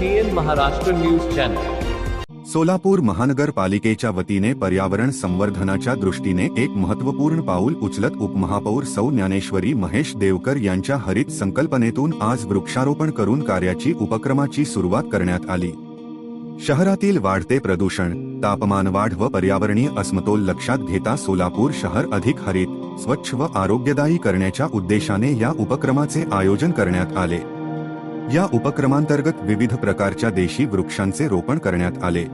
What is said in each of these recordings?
Maharashtra news channel Solapur महानगरपालिकेच्या वतीने पर्यावरण संवर्धनाच्या दृष्टीने एक महत्त्वपूर्ण पाऊल उचलत उपमहापौर सौ ज्ञानेश्वरी महेश देवकर यांच्या हरित संकल्पनेतून आज वृक्षारोपण करून कार्याची उपक्रमाची सुरुवात करण्यात आली. शहरातील वाढते प्रदूषण तापमान वाढ व पर्यावरणीय असमतोल लक्षात घेता सोलापूर शहर अधिक हरित स्वच्छ व आरोग्यदायी करण्याच्या उद्देशाने या उपक्रमाचे आयोजन करण्यात आले. या उपक्रमांतर्गत विविध प्रकारच्या देशी वृक्षांचे रोपण करण्यात आले.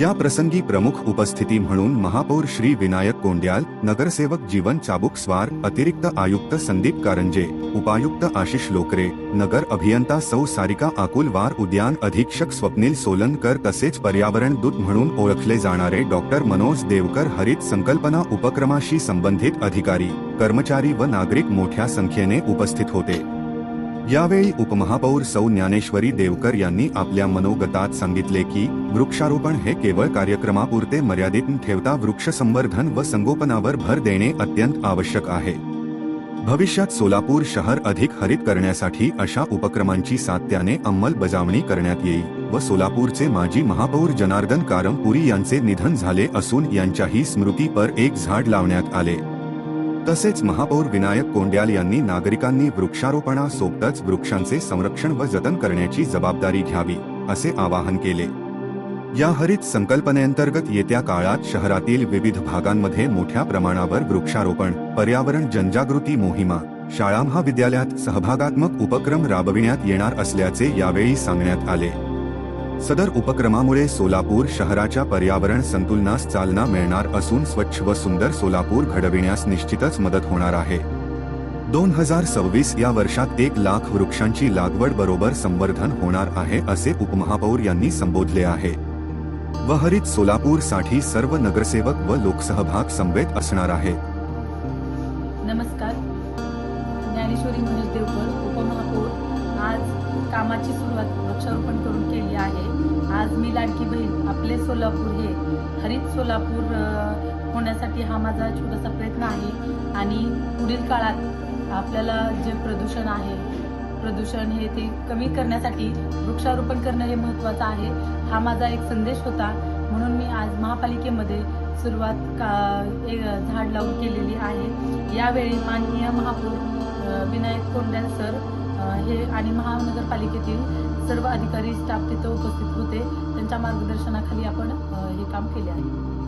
या प्रसंगी प्रमुख उपस्थिती म्हणून महापौर श्री विनायक कोंड्याल नगरसेवक जीवन चाबुक स्वार अतिरिक्त आयुक्त संदीप कारंजे उपायुक्त आशिष लोकरे नगर अभियंता सौ सारिका आकुलवार उद्यान अधीक्षक स्वप्नील सोलनकर तसेच पर्यावरण दूत म्हणून ओळखले जाणारे डॉक्टर मनोज देवकर हरित संकल्पना उपक्रमाशी संबंधित अधिकारी कर्मचारी व नागरिक मोठ्या संख्येने उपस्थित होते. यावेळी उपमहापौर सौ ज्ञानेश्वरी देवकर यांनी आपल्या मनोगतात सांगितले की वृक्षारोपण हे केवळ कार्यक्रमापुरते मर्यादित ठेवता वृक्ष संवर्धन व संगोपनावर भर देणे अत्यंत आवश्यक आहे. भविष्यात सोलापूर शहर अधिक हरित करण्यासाठी अशा उपक्रमांची सातत्याने अंमलबजावणी करण्यात येईल व सोलापूरचे माजी महापौर जनार्दन कारमपुरी यांचे निधन झाले असून यांच्याही स्मृतीपर एक झाड लावण्यात आले. तसेच महापौर विनायक कोंड्याल यांनी नागरिकांनी वृक्षारोपणासोबतच वृक्षांचे संरक्षण व जतन करण्याची जबाबदारी घ्यावी असे आवाहन केले. या हरित संकल्पनेअंतर्गत येत्या काळात शहरातील विविध भागांमध्ये मोठ्या प्रमाणावर वृक्षारोपण पर्यावरण जनजागृती मोहिमा शाळा महाविद्यालयात सहभागात्मक उपक्रम राबविण्यात येणार असल्याचे यावेळी सांगण्यात आले. सदर उपक्रमामुळे सोलापूर शहराच्या पर्यावरण संतुलनास चालना मिळणार असून स्वच्छ व सुंदर सोलापूर घडविण्यास निश्चितच मदत होणार आहे. दोन हजार सव्वीस या वर्षात एक लाख वृक्षांची लागवड बरोबर संवर्धन होणार आहे असे उपमहापौर यांनी संबोधले आहे. व हरित सर्व नगरसेवक व लोकसहभाग संवेद असणार आहे. नमस्कार. ज्ञानेश्वरी मनोज देवकर उपमहापौर कामाची सुरुवात वृक्षारोपण करून केली आहे. आज मी लाडकी बहीण आपले सोलापूर हे हरित सोलापूर होण्यासाठी हा माझा छोटासा प्रयत्न आहे. आणि पुढील काळात आपल्याला जे प्रदूषण आहे प्रदूषण हे ते कमी करण्यासाठी वृक्षारोपण करणं हे महत्त्वाचं आहे. हा माझा एक संदेश होता. म्हणून मी आज महापालिकेमध्ये सुरुवात का एक झाड लावून केलेली आहे. यावेळी माननीय महापौर विनायक कोंड्याल सर हे आणि महानगरपालिकेतील सर्व अधिकारी स्टाफ तिथं उपस्थित होते. त्यांच्या मार्गदर्शनाखाली आपण हे काम केले आहे.